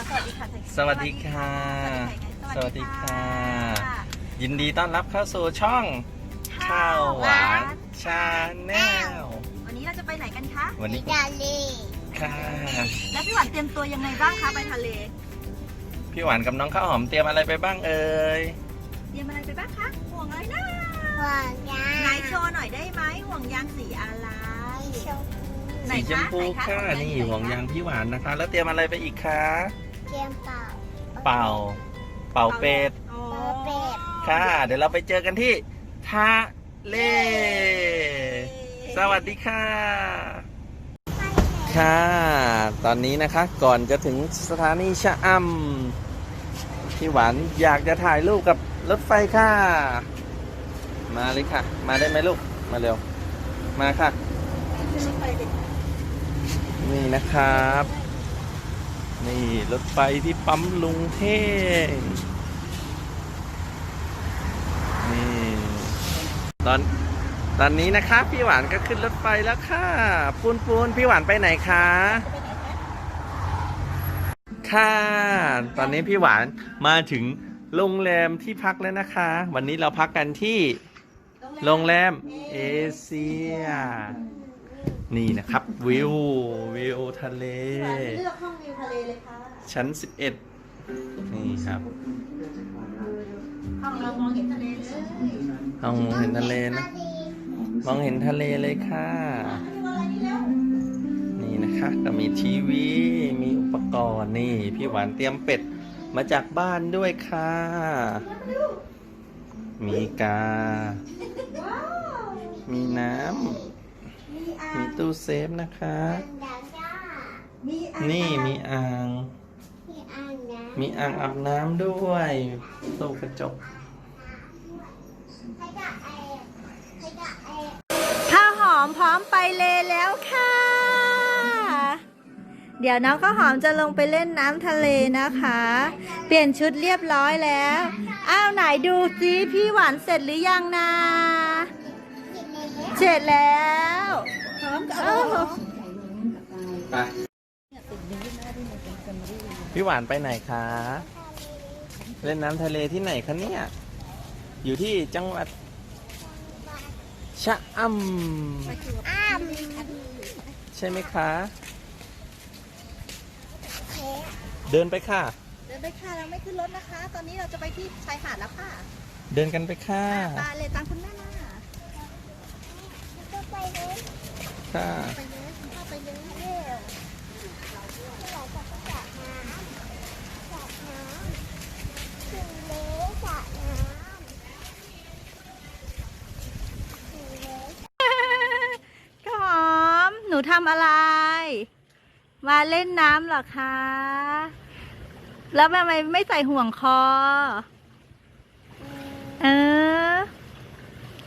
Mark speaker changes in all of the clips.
Speaker 1: เอาสวัสดีค่ะไทย
Speaker 2: สวัสดีค่ะ
Speaker 1: สวัสดีค่ะ
Speaker 2: ยินดีต้อนรับเข้าสู่ช่องข้าวหวานชาแนล
Speaker 1: วันนี้เราจะไปไหนกันคะ
Speaker 2: วันนี้
Speaker 3: ดาลี
Speaker 2: ค่ะ
Speaker 1: แล้วพี่หวานเตรียมตัวยังไงบ้างคะไปทะเล
Speaker 2: พี่หวานกับน้องข้าวหอมเตรียมอะไรไปบ้างเอ่ย
Speaker 1: เตรียมอะไรไปบ้างคะห่วงอะไรนะ
Speaker 3: ห่วงยาง
Speaker 1: ไหนโชว์หน่อยได้ไหมห่วงยางสีอะไร
Speaker 3: ชม
Speaker 1: ไหน
Speaker 2: สีชม
Speaker 1: คะ
Speaker 2: พู
Speaker 1: ไหนคะ
Speaker 2: ค่ะ
Speaker 1: ไหน
Speaker 2: นี่
Speaker 1: ไหน
Speaker 2: ห่วงยางพี่หวานนะคะ แล้วเตรียมอะไรไปอีกคะ
Speaker 3: เกียมเปล่า
Speaker 2: เป่า เป่าเป็ด
Speaker 1: อ๋อ
Speaker 3: เป็ด
Speaker 2: ค่ะ เดี๋ยวเราไปเจอกันที่ทะเล สวัสดีค่ะ ค่ะ ตอนนี้นะคะก่อนจะถึงสถานีชะอำพี่หวานอยากจะถ่ายรูปกับรถไฟค่ะ มาเลยค่ะ มาได้ไหมลูก มาเร็ว มาค่ะ
Speaker 1: ขึ้นรถไฟดิ
Speaker 2: นี่นะครับ นี่รถไฟที่ปั๊มลุงเท่งนี่ตอนตอนนี้นะครับพี่หวานก็ขึ้นรถไฟแล้วค่ะ ปูนปูนพี่หวานไปไหนคะค่ะตอนนี้พี่หวานมาถึงโรงแรมที่พักแล้วนะคะ วันนี้เราพักกันที่โรงแรมเอเชีย นี่นะครับวิววิวทะเล
Speaker 1: พี่หวานเลือกห้องวิวทะเลเลยค่ะ
Speaker 2: ชั้น 11 นี่ครับ
Speaker 1: ห้องเรามองเห็นทะเลเลย
Speaker 2: ห้องมองเห็นทะเลนะ มองเห็นทะเลเลยค่ะ นี่นะคะก็มีทีวี มีอุปกรณ์นี่ พี่หวานเตรียมเป็ดมาจากบ้านด้วยค่ะ มีกา มีน้ำ
Speaker 1: มีอ่า
Speaker 2: มี
Speaker 1: ง
Speaker 2: ตู้เซฟนะคะ
Speaker 3: ดาวจ้า
Speaker 1: มีอ่าง
Speaker 2: นี่มีอ่าง
Speaker 3: มีอ่างน้
Speaker 2: มีอ่างอาบน้ำด้วยตู้กระจกำ
Speaker 3: ให้ดาเอให้ดาเอ
Speaker 1: ข้าวหอมพร้อมไปเลแล้วค่ะ เดี๋ยวน้องข้าวหอมจะลงไปเล่นน้ำทะเลนะคะ เปลี่ยนชุดเรียบร้อยแล้ว อ้าวไหนดูซิพี่หวานเสร็จหรือยังนะ เสร็จแล้วพร้อมกับ
Speaker 2: ไปพี่หวานไปไหนคะ เล่นน้ำทะเลที่ไหนคะเนี่ย อยู่ที่จังหวัด ชะอำ
Speaker 3: อ้าม
Speaker 2: ใช่ไหมคะ
Speaker 3: เค้ก
Speaker 2: เดินไปค่ะ
Speaker 1: เดินไปค่ะเราไม่ขึ้นรถนะคะ ตอนนี้เราจะไปที่ชายหาดแล้วค่ะ
Speaker 2: เดินกันไปค่ะ
Speaker 1: ตาเลยตามคุณแม่มา
Speaker 3: ก็ไปเลย
Speaker 2: ค่ะ
Speaker 1: ไปเลย คุณพ่อไปเย
Speaker 3: เร็วเมื่อไหร่จะไปสระน้ำสระน้ำถึงเลยสระน้ำถึงเลย
Speaker 1: ข้าวหอมหนูทำอะไร มาเล่นน้ำหรอคะ แล้วทำไมไม่ใส่ห่วงคอ เออ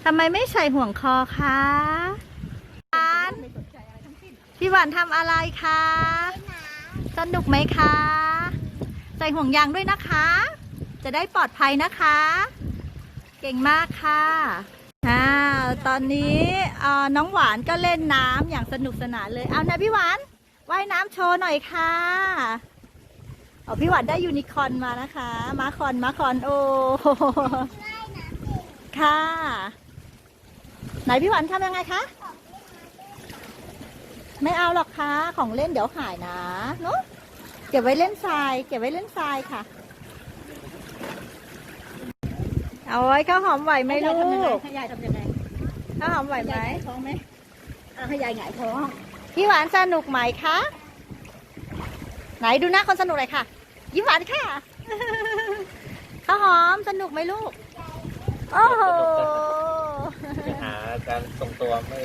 Speaker 1: ทำไมไม่ใส่ห่วงคอคะ พี่หวานทำอะไรคะ สนุกไหมคะ ใส่ห่วงยางด้วยนะคะ จะได้ปลอดภัยนะคะ เก่งมากค่ะอ่าตอนนี้เอ่อน้องหวานก็เล่นน้ำอย่างสนุกสนานเลย เอานะพี่หวานว่ายน้ำโชว์หน่อยค่ะเอาพี่หวานได้ยูนิคอร์นมานะคะ มาคอนมาคอนโอ้โหค่ะ ไหนพี่หวานทำยังไงคะ ไม่เอาหรอกค่ะของเล่นเดี๋ยวหายนะเนาะเก็บไว้เล่นทราย เก็บไว้เล่นทรายค่ะ เอาไว้ข้าวหอมไหวไหมลูก
Speaker 4: ให้ยายทำยังไง
Speaker 1: ข้าวหอมไหวไหม
Speaker 4: ยายหงายท้องไหมอะให้ยายหงายท้อง
Speaker 1: พี่หวานสนุกไหมคะไหนดูหน้าคนสนุกเลยค่ะ ยิ้มหวานค่ะข้าวหอมสนุกไหมลูกโอ้โห
Speaker 2: ไปหา การทรงตัวไม่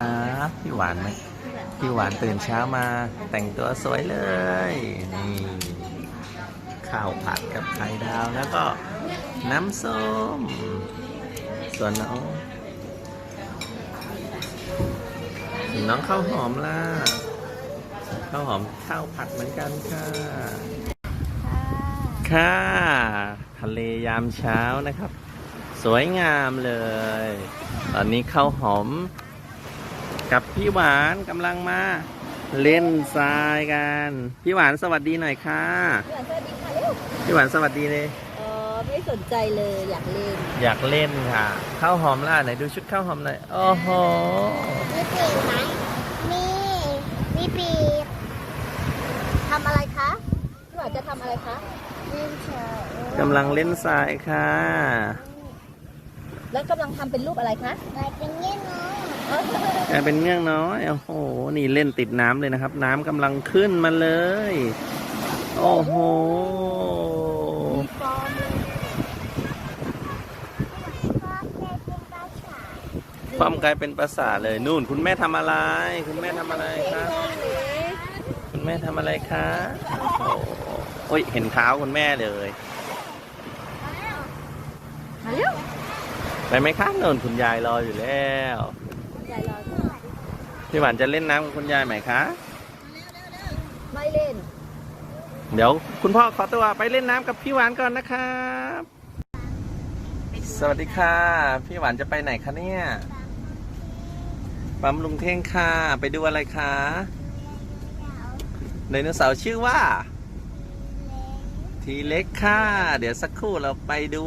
Speaker 2: ครับพี่หวานไหมพี่หวานตื่นเช้ามาแต่งตัวสวยเลย นี่ข้าวผัดกับไข่ดาวแล้วก็น้ำส้ม ส่วนน้องน้องข้าวหอมล่ะข้าวหอมข้าวผัดเหมือนกันค่ะ ค่ะ ทะเลยามเช้านะครับ สวยงามเลย ตอนนี้ข้าวหอม กับพี่หวานกำลังมา เล่นทรายกัน พี่หวานสวัสดีหน่อยค่ะ
Speaker 4: สวัสดีค่ะเร็ว
Speaker 2: พี่หวานสวัสดีเลย
Speaker 4: เออไม่สนใจเลยอยากเล่น
Speaker 2: อยากเล่นค่ะ ข้าวหอมล่ะไหนดูชุดข้าวหอมหน่อย โอ้โห
Speaker 3: มีปีกไหมมีมีปีก
Speaker 4: ทำอะไรคะพี่หวานจะทำอะไรคะ
Speaker 3: เล่นเฉย
Speaker 2: กำลังเล่นทรายค่ะ
Speaker 4: แล้วกำลังทำเป็นรูปอะไรคะ
Speaker 3: ไปเป็นเงี้ยน้อย
Speaker 2: กลายเป็นเงื่องน้อย โอ้โห นี่เล่นติดน้ำเลยนะครับ น้ำกำลังขึ้นมาเลย โอ้โห
Speaker 4: มีฟอร์มเลย
Speaker 3: ก็เป็นเป็นภาษา
Speaker 2: ความกลายเป็นประสาทเลย นู่น คุณแม่ทำอะไร คุณแม่ทำอะไรคะคุณแม่ทำอะไรคะโอ้โหโอ้ย เห็นเท้าคุณแม่เลย
Speaker 4: มาเร็ว
Speaker 2: ไปไหมคะนนคุณยายรออยู่แล้ว
Speaker 4: ยายรออยู่
Speaker 2: พี่หวานจะเล่นน้ำกับคุณยายไหมคะ
Speaker 4: ไม่เล่น
Speaker 2: เดี๋ยวคุณพ่อขอตัวไปเล่นน้ำกับพี่หวานก่อนนะครับสวัสดีค่ะ พี่หวานจะไปไหนคะเนี่ยปั๊มลุงเท่งค่ะ ไปดูอะไรคะไดโนเสาร์ชื่อว่า ทีเล็กค่ะ เดี๋ยวสักครู่เราไปดู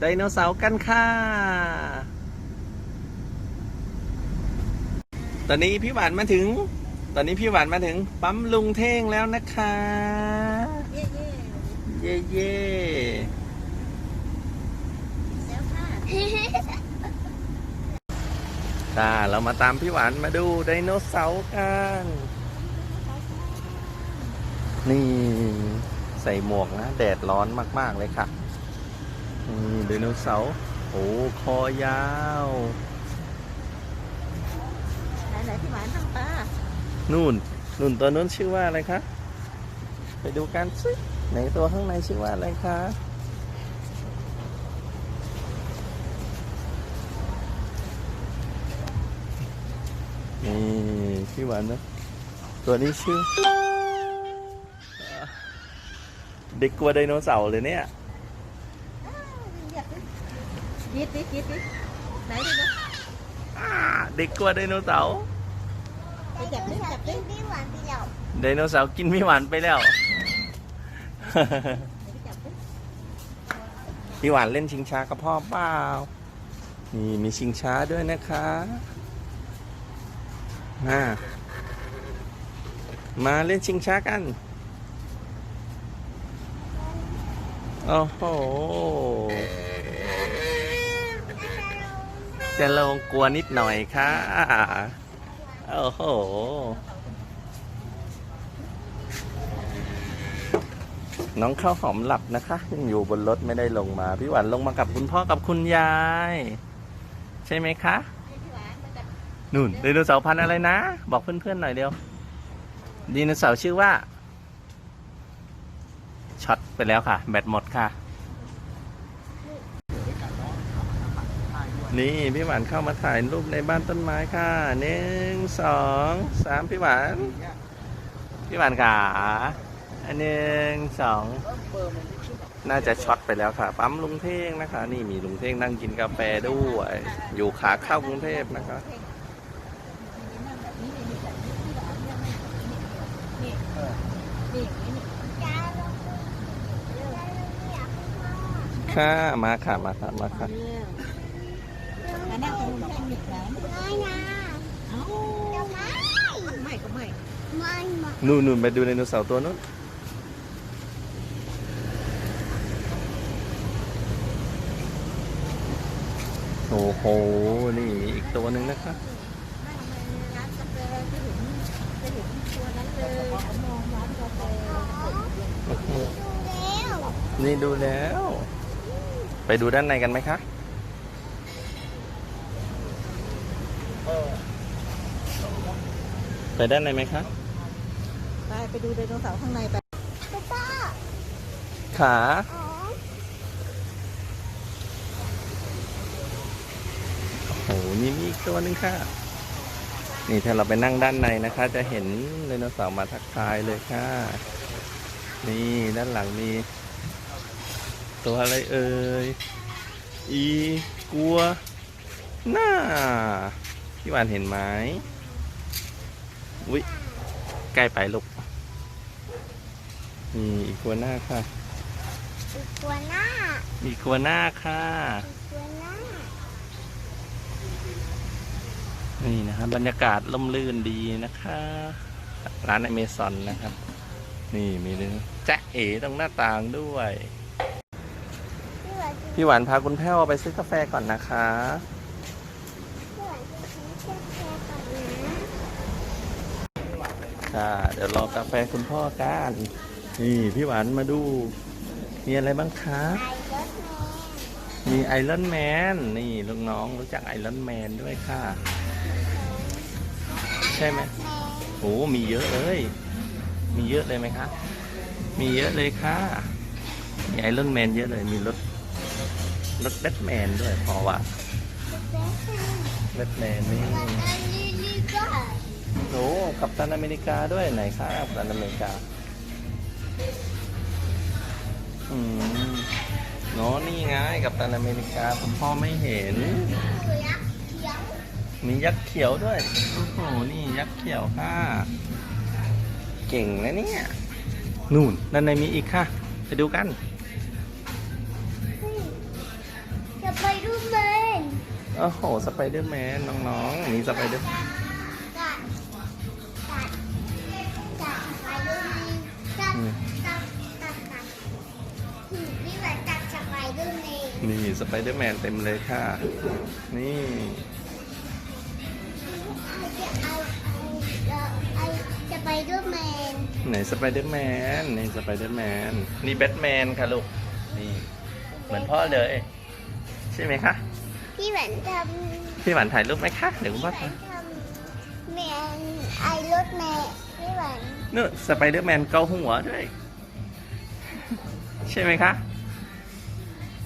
Speaker 2: ไดโนเสาร์กันค่ะ ตอนนี้พี่หวานมาถึง ตอนนี้พี่หวานมาถึง ปั๊มลุงเท่งแล้วนะคะ
Speaker 4: เย่เย่
Speaker 2: เย่เย่
Speaker 4: แล้วค่ะ
Speaker 2: ค่ะเรามาตามพี่หวานมาดูไดโนเสาร์กัน นี่ใส่หมวกนะ แดดร้อนมาก ๆ เลยค่ะ นี่ไดโนเสาร์โอ้คอยาว
Speaker 4: ไหนไหนพี่หวานทำปลา
Speaker 2: นู่นนู่นตัวนู้นชื่อว่าอะไรคะไปดูกันสิไหนตัวข้างในชื่อว่าอะไรคะนี่พี่หวานนะตัวนี้ชื่อ เด็กกลัวไดโนเสาร์เลยเนี่ย
Speaker 4: ยิดดิยิดดิไหนดูนะ
Speaker 2: อ่าเด็กกลัวไดโนเสาร์
Speaker 4: ไปจับดิจับดิ
Speaker 3: พี่หวานพี่เหล่า
Speaker 2: ไดโนเสาร์กินพี่หวานไปแล้ว
Speaker 4: ไปจับดิ
Speaker 2: พี่หวานเล่นชิงช้ากับพ่อเปล่า นี่มีชิงช้าด้วยนะคะมามาเล่นชิงช้ากัน โอ้โห จะลงกลัวนิดหน่อยค่ะ โอ้โห น้องข้าวหอมหลับนะคะยังอยู่บนรถไม่ได้ลงมา พี่หวานลงมากับคุณพ่อกับคุณยาย ใช่ไหมคะนู่นไดโนเสาร์พันธุ์อะไรนะ บอกเพื่อนๆหน่อยเดียวไดโนเสาร์ชื่อว่าช็อตไปแล้วค่ะ แบตหมดค่ะ นี่พี่หวานเข้ามาถ่ายรูปในบ้านต้นไม้ค่ะหนึ่งสองสามพี่หวาน พี่หวานขาอันหนึ่งสองน่าจะช็อตไปแล้วค่ะ ปั๊มลุงเท่งนะคะ นี่มีลุงเท่งนั่งกินกาแฟด้วย อยู่ขาเข้ากรุงเทพนะคะ
Speaker 3: ข้าลงจ้าลงอยากคุณพ่อ
Speaker 2: ค่ะมาค่ะมาค่ะมาค่ะ
Speaker 4: นั่งตรงนู้นแค่หนึ่งนะ
Speaker 3: น้อยนะ
Speaker 4: เอ้า
Speaker 3: ไม่
Speaker 4: ไม่ก็ไม่
Speaker 3: ไม่มา
Speaker 2: นู่นนู่นไปดูไดโนเสาร์ตัวนู้นโอ้โห นี่มีอีกตัวหนึ่งนะคะ
Speaker 4: ร้านกาแฟจะเห็นจะเห็นตัวนั้นเลยมองร้านกาแฟ
Speaker 3: ดูแล้ว
Speaker 2: นี่ดูแล้ว ไปดูด้านในกันไหมคะ ไปด้านในไหมคะ
Speaker 4: ไปไปดูไดโนเสาร์ข้างในไป
Speaker 3: พี่ป้า
Speaker 2: ขา
Speaker 3: อ๋อ
Speaker 2: โอ้โหนี่มีอีกตัวหนึ่งค่ะ นี่ถ้าเราไปนั่งด้านในนะคะ จะเห็นไดโนเสาร์มาทักทายเลยค่ะ นี่ด้านหลังมี ตัวอะไรเอ่ย อีกัวหน้า พี่หวานเห็นไหมอุ้ยใกล้ๆไปลูกนี่อีกัวน่าค่ะ
Speaker 3: อีกตัวหน้า
Speaker 2: อีกัวน่าค่ะ
Speaker 3: อีกตัวหน้า
Speaker 2: นี่นะครับบรรยากาศล่มลื่นดีนะคะ ร้านอเมซอนนะครับ นี่มีเรื่องแจ๊ะเอ๋ตรงหน้าต่างด้วย
Speaker 3: พี่หวานจะ
Speaker 2: พี่หวานพาคุณแพ้วไปซื้อกาแฟก่อนนะคะ
Speaker 3: พี่หวานจะซื้อกาแฟก่อนนะ
Speaker 2: ค่ะเดี๋ยวรอกาแฟคุณพ่อกันนี่พี่หวานมาดู มีอะไรบ้างคะ
Speaker 3: มี
Speaker 2: ไอรอนแมนนี่ลูกน้องรู้จักไอรอนแมนด้วยค่ะ ใช่ไหมโอ้มีเยอะเลย มีเยอะเลยไหมคะมีเยอะเลยค่ะมีไอรอนแมนเยอะเลยมีรถรถแบทแมนด้วยพอว่า
Speaker 3: แบทแมน
Speaker 2: แบทแมน อ้กัปตันอเมริกาด้วยไหนคะกัปตันอเมริกา อืมโน้นี่ไงกัปตันอเมริกาผมพ่อไม่เห็น
Speaker 3: คือยักษ์เขียว
Speaker 2: มียักษ์เขียวด้วย โอ้โห นี่ยักษ์เขียวค่ะ เก่งนะเนี่ย นู่นด้านในมีอีกค่ะ ไปดูกัน
Speaker 3: เฮ้ยจะไปดูแมน
Speaker 2: โอ้โห สไปเดอร์แมนน้องๆ มีสไปเดอร์
Speaker 3: นี่
Speaker 2: สไปเดอร์แมนเต็มเลยค่ะ นี่
Speaker 3: ไอจะไปดูแมน
Speaker 2: ไหนสไปเดอร์แมนนี่สไปเดอร์แมนนี่แบทแมนค่ะลูก นี่ เหมือนพ่อเลย ใช่ไหมคะ
Speaker 3: พี่หวานทำ
Speaker 2: พี่หวานถ่ายรูปไหมคะเดี๋ยวคุณ
Speaker 3: พี่
Speaker 2: พ่อ
Speaker 3: หว
Speaker 2: ถ่าย
Speaker 3: นทำแมนไอรถแมนพี่หวาน
Speaker 2: นู่นสไปเดอร์แมนเกาหัวด้วย ใช่ไหมคะ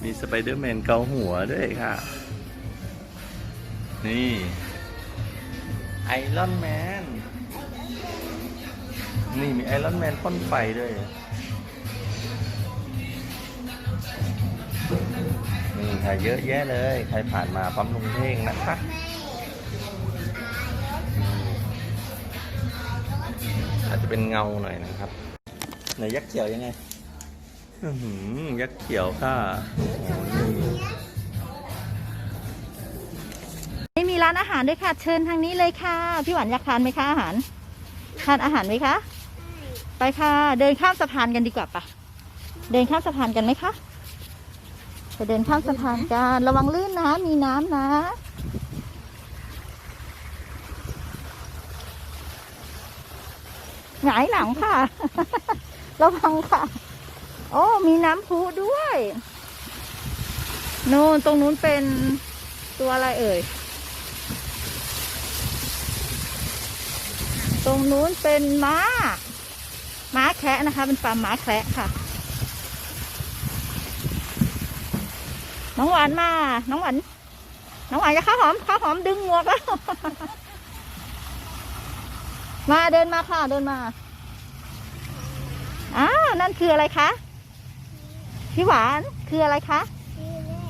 Speaker 2: มีสไปเดอร์แมนเกาหัวด้วยค่ะ นี่ไอรอนแมน นี่มีไอรอนแมนพ่นไฟด้วย นี่ค่ะเยอะแยะเลย ใครผ่านมาปั๊มลุงเท่งนะคะอาจจะเป็นเงาหน่อยนะครับไหนยักษ์เขียวยังไง ยักษ์เขียวค่ะนี่
Speaker 1: ไม่มีร้านอาหารด้วยค่ะ เชิญทางนี้เลยค่ะ พี่หวานอยากทานไหมคะอาหาร ทานอาหารไหมคะ ไปค่ะ เดินข้ามสะพานกันดีกว่าปะเดินข้ามสะพานกันไหมคะไปเดินข้ามสะพานกันระวังลื่นนะ มีน้ำนะหงายหลังค่ะ ระวังค่ะ โอ้มีน้ำพุด้วยโน่นตรงนู้นเป็นตัวอะไรเอ่ย ตรงนู้นเป็นม้า ม้าแคะนะคะ เป็นฟาร์มม้าแคะค่ะ น้องหวานมา น้องหวาน น้องหวานจะข้าวหอม ข้าวหอมดึงหมวกแล้ว มาเดินมาค่ะ เดินมา อ้าว นั่นคืออะไรคะ พี่หวานคืออะไรคะ
Speaker 3: พี่แม่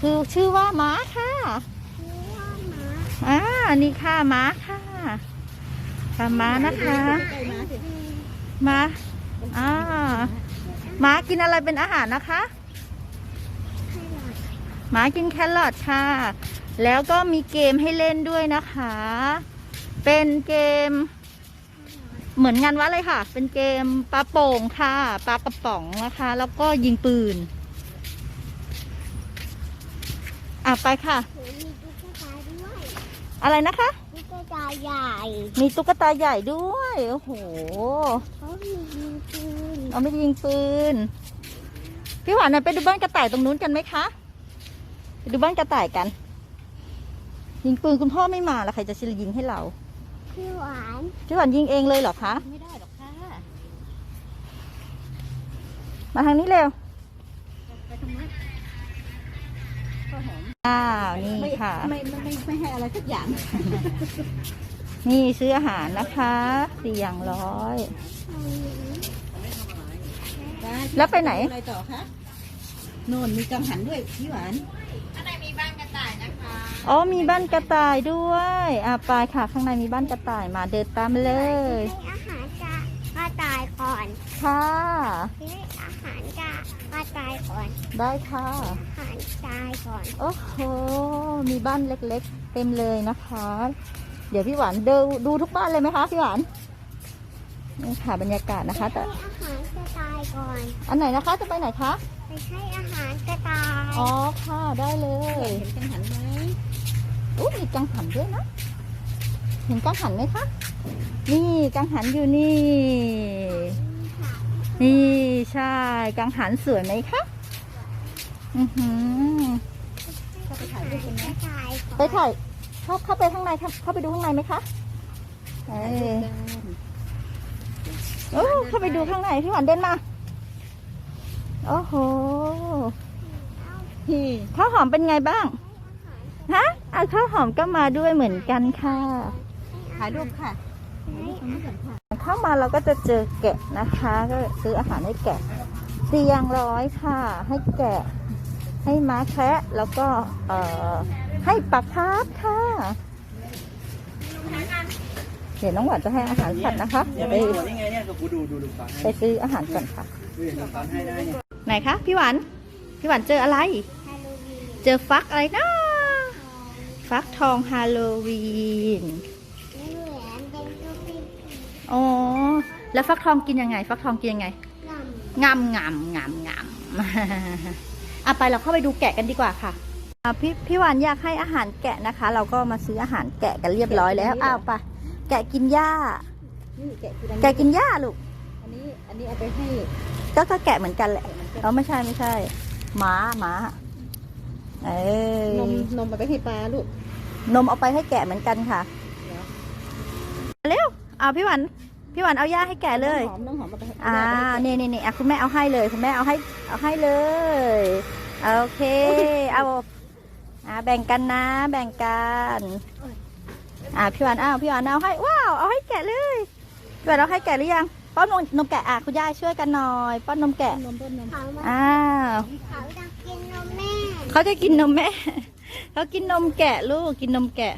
Speaker 1: คือชื่อว่าม้าค่ะ
Speaker 3: พี่ว่าหมา
Speaker 1: อ่านี่ค่ะม้าค่ะค่ะม้านะคะ
Speaker 4: ใกล้มาสิ
Speaker 1: ม้าอ่าม้ากินอะไรเป็นอาหารนะคะ
Speaker 3: ให้หน่อย
Speaker 1: ม้ากินแครอทค่ะ แล้วก็มีเกมให้เล่นด้วยนะคะ เป็นเกม เหมือนงานวัดเลยค่ะ เป็นเกมปลาโป่งค่ะปลากระป๋องนะคะ แล้วก็ยิงปืน อะไปค่ะ
Speaker 3: หนูมีตุ๊กตาด้วย
Speaker 1: อะไรนะคะ
Speaker 3: ตุ๊กตาใหญ่
Speaker 1: มีตุ๊กตาใหญ่ด้วยโอ้โห
Speaker 3: เขามียิงปืน
Speaker 1: เอาไม่ยิงปืนพี่หวานน่ะไปดูบ้านกระต่ายตรงนู้นกันไหมคะไปดูบ้านกระต่ายกัน ยิงปืนคุณพ่อไม่มาแล้วใครจะชิลยิงให้เรา
Speaker 3: พี่หวาน
Speaker 1: พี่หวานยิงเองเลยเหรอคะ
Speaker 4: ไม่ได้หรอกค่ะ
Speaker 1: มาทางนี้เร็ว
Speaker 4: ไปทำไมข้าวหอม
Speaker 1: อ้าวนี่
Speaker 4: ไม่
Speaker 1: ค่ะ
Speaker 4: ไม่ไม่ไม่ไม่ให้อะไรทุกอย่าง
Speaker 1: นี่ซื้ออาหารนะคะสี่อย่างร้อย แล้วไปไหน
Speaker 4: อะไรต่อคะโน่นมีกังหันด้วยพี่หวาน
Speaker 1: อ๋ อมีบ้านกระต่ายด้วยอะไปค่ะ ข้างในมีบ้านกระต่ายมาเดินตามมาเลย
Speaker 3: ให้อาหารกั
Speaker 1: ค่ะ
Speaker 3: ให้อาหารกระกระจายก่อน
Speaker 1: ได้ค่ะ
Speaker 3: อาหารตายก่อน
Speaker 1: โอ้โห มีบ้านเล็กๆ เต็มเลยนะคะ เดี๋ยวพี่หวานดูดูทุกบ้านเลยไหมคะพี่หวานนี่ค่ะบรรยากาศนะคะ แต่
Speaker 3: ให้อาหารกระจายก่อน
Speaker 1: อันไหนนะคะจะไปไหนคะ
Speaker 3: ไปให้อาหารกระจาย
Speaker 1: อ๋อค่ะได้เลย
Speaker 4: เห็นกังหันไหม
Speaker 1: อู้มีกังหันด้วยนะ เห็นกังหันไหมคะ นี่กังหันอยู่นี่ นี่ใช่ กังหันสวยไหมคะ อือหือ
Speaker 3: ไปถ่ายรูปกันไหมกระ
Speaker 1: ไปถ่ายเข้าเข้าไปข้างในเข้าไปดูข้างในไหมคะเออโอ้เข้าไปดูข้างในพี่หวานเดินมา โอ้โห
Speaker 4: พี่
Speaker 1: ข้าวหอมเป็นไงบ้าง ฮะ อะข้าวหอมก็มาด้วยเหมือนกันค่ะ
Speaker 4: ถ่ายรูปค่ะ
Speaker 1: เข้ามาเราก็จะเจอแกะนะคะ ก็ซื้ออาหารให้แกะเตียงร้อยค่ะ ให้แกะ ให้ม้าแคะแล้วก็เอ่อให้ปลาคาร์ฟค่ะ เดี๋ยวน้องหวานจะให้อาหารสัตว์นะคะเดี๋ยวไป
Speaker 5: นี่ไงเนี่ยกูดูดูดูฟัง
Speaker 1: ไปซื้ออาหารก่อนค่ะ
Speaker 5: ดูดูฟังให้ได้เนี่ย
Speaker 1: ไหนคะพี่หวานพี่หวานเจออะไร
Speaker 3: ฮาโลวีน
Speaker 1: เจอฟักอะไรนะ ฟักทองฮาโลวีน
Speaker 3: ไม่เหมือนเป็นตัวเป็น
Speaker 1: อ๋อ แล้วฟักทองกินยังไง ฟักทองกินยังไง
Speaker 3: กล่
Speaker 1: งำงำงำงำอะไปเราเข้าไปดูแกะกันดีกว่าค่ะอะพี่พี่หวานอยากให้อาหารแกะนะคะ เราก็มาซื้ออาหารแกะกันเรียบร้อยแล้วอ้าวไปแกะกินหญ้า
Speaker 4: นี่แกะคืออัน
Speaker 1: แกะกินหญ้าลูก
Speaker 4: อันนี้อันนี้เอาไปให้
Speaker 1: ก็ก็แกะเหมือนกันแหละเออไม่ใช่ไม่ใช่หมาหมา เออน
Speaker 4: มนมเอาไปให้ปลาลูก
Speaker 1: นมเอาไปให้แกะเหมือนกันค่ะเร็วเอาพี่หวานพี่หวานเอาหญ้าให้แกะเลย
Speaker 4: น้องหอมน้องหอมเอาไปให้
Speaker 1: อ่านี่นี่นี่อะคุณแม่เอาให้เลย คุณแม่เอาให้เอาให้เลยโอเคเอาอ่าแบ่งกันนะ แบ่งกันอ่าพี่หวานอ้าวพี่หวานเอาให้ว้าวเอาให้แกะเลยพี่หวานเอาให้แกะหรือยังป้อนนมนมแกะอะคุณยายช่วยกันหน่อยป้อนนมแกะ
Speaker 4: นมต้นนม
Speaker 3: เขามา
Speaker 1: อ้าว
Speaker 3: เขาจะกินนมแม่
Speaker 1: เขาจะกินนมแม่ เขากินนมแกะลูก กินนมแกะ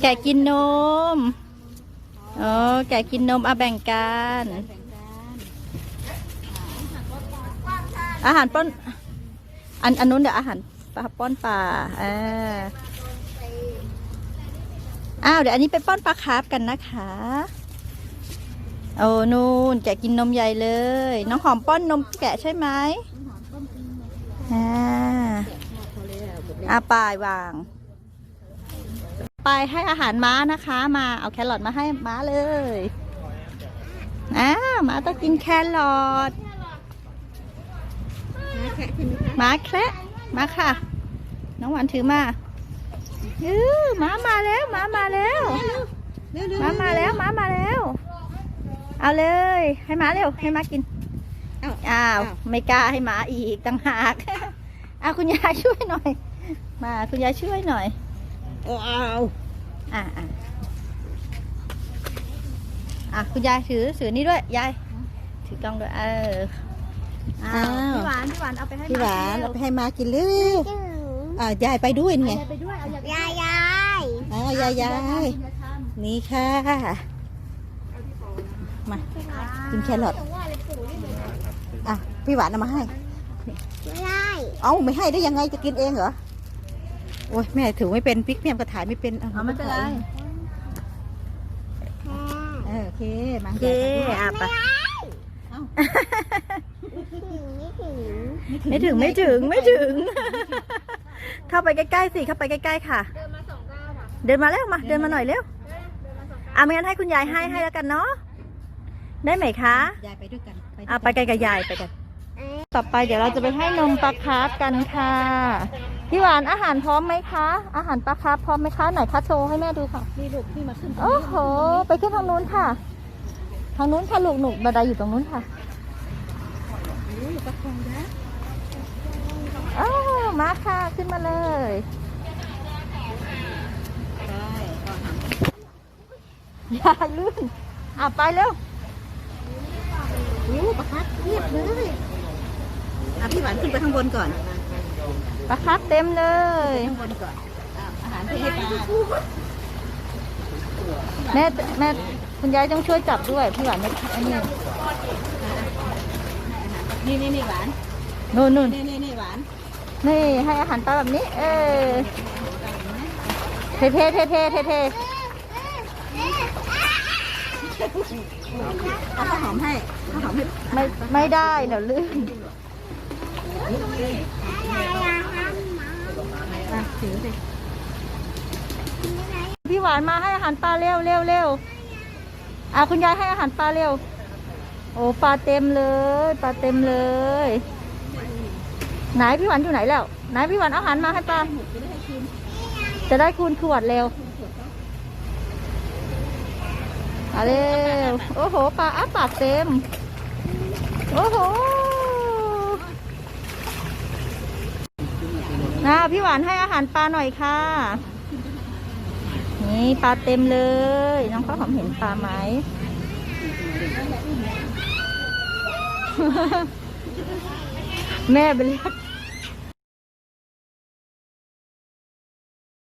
Speaker 1: แกะกินนมอ๋อแกะกินนมเอาแบ่งกัน อาหารป้อน อันอันนู้นเดี๋ยวอาหารปลาป้อนปลาอ่าอ้าวเดี๋ยวอันนี้ไปป้อนปลาคาร์ฟกันนะคะโอ้นูนแกะกินนมใหญ่เลย น้องหอมป้อนนมแกะใช่ไหมอ่า อาปายวาง ไปให้อาหารม้านะคะ มาเอาแครอทมาให้ม้าเลยอ่าม้าต้องกินแครอท
Speaker 4: นะแกะใช่ไหมคะ
Speaker 1: ม้าแคระมาค่ะ น้องหวานถือมาเออม้ามาแล้วม้ามาแล้ว
Speaker 4: เร็วเร็ว
Speaker 1: ม้ามาแล้วม้ามาแล้ว เอาเลย ให้ม้าเร็วให้ม้ากิน
Speaker 4: อ้าว
Speaker 1: อ้าวไม่กล้าให้ม้าอีกต่างหากอะคุณยายช่วยหน่อย มาคุณยายช่วยหน่อย
Speaker 4: โอ้เอา
Speaker 1: อะอะอะคุณยายถือถือนี่ด้วยยายถือกล้องด้วยเอออ้าวพี่หวานพี่หวานเอาไปให้
Speaker 4: พี่หวาน
Speaker 1: เร็
Speaker 4: เอาไปให้มากินเร็ว
Speaker 3: จึง
Speaker 4: อ่ายายไปด้วยไง
Speaker 1: ไปด้วยเอาอย่า
Speaker 3: ยายยาย
Speaker 4: อ้าวยายยายนี่ค่ะ มากินแครอทอะพี่หวานเอามาให้
Speaker 3: ไม่ได้
Speaker 4: เอ้าไม่ให้ได้ยังไงจะกินเองเหรอ โอ้ยแม่ถือไม่เป็นพริกแม่ก็ถ่ายไม่เป็น
Speaker 1: เอาไม่เป็นไร
Speaker 4: เออโอเคมา
Speaker 1: โอเคอะไป
Speaker 4: เอ้า
Speaker 3: ไม่ถึงไม่ถึง
Speaker 1: ไม่ถึงไม่ถึงไม่ถึง เข้าไปใกล้ๆสิเข้าไปใกล้ๆค่ะเดินมาสองก้าวเดินมาเร็วมาเดินมาหน่อยเร็วอะไม่งั้นให้คุณยายให้ให้แล้วกันเนาะได้ไหมคะ
Speaker 4: ยายไปด้วยกันด้วย
Speaker 1: อะไปกันกับยายไปกัน ต่อไปเดี๋ยวเราจะไปให้นมปลาคาร์ฟกันค่ะ พี่หวานอาหารพร้อมไหมคะ อาหารปลาคาร์ฟพร้อมไหมคะไหนคะโชว์ให้แม่ดูค่ะ
Speaker 4: นี่ลูกพี่มาขึ้นตรง
Speaker 1: โอ้
Speaker 4: นี้
Speaker 1: โห ไปขึ้นทางนู้นค่ะ ทางนู้นค่ะลูกหนุกบันไดอยู่ตรงนู้นค่ะ
Speaker 4: โอ้ยประคองนะ
Speaker 1: อ้าวมาค่ะขึ้นมาเลย
Speaker 4: ได้ก่อน
Speaker 1: อย่าลื่นอะไปเร็ว
Speaker 4: โอ้ประคัดเรียบเลยอะพี่หวานขึ้นไปข้างบนก่อน
Speaker 1: ปลาคับเต็มเลย
Speaker 4: ข้างบนก่อนอะอาหารที่ให้ปลา
Speaker 1: แม่แม่คุณยายต้องช่วยจับด้วยพี่หวานไม่อันนี้
Speaker 4: อะนี่นี่นี่หวาน
Speaker 1: นู่นนู่น
Speaker 4: นี่นี่นี่หวาน
Speaker 1: นี่ให้อาหารปลาแบบนี้ เออเทเทเทเทเทเท
Speaker 4: เอาข้าวหอมให้ข้าวหอมให้
Speaker 1: ไม่ไม่ได้เดี๋ยวลื่น
Speaker 4: อะ ถือสิ
Speaker 1: พี่หวานมาให้อาหารปลาเร็วเร็วเร็วอะคุณยายให้อาหารปลาเร็ว โอ้ปลาเต็มเลยปลาเต็มเลย ไหนพี่หวานอยู่ไหนแล้วไหนพี่หวานเอาอาหารมาให้ปลาจะได้คูณขวดเร็วเอาเร็วโอ้โหปลาอ้าปากเต็ม โอ้โห นะพี่หวานให้อาหารปลาหน่อยค่ะ นี่ปลาเต็มเลย น้องข้าวหอมเห็นปลาไหมแม่ไปเรียก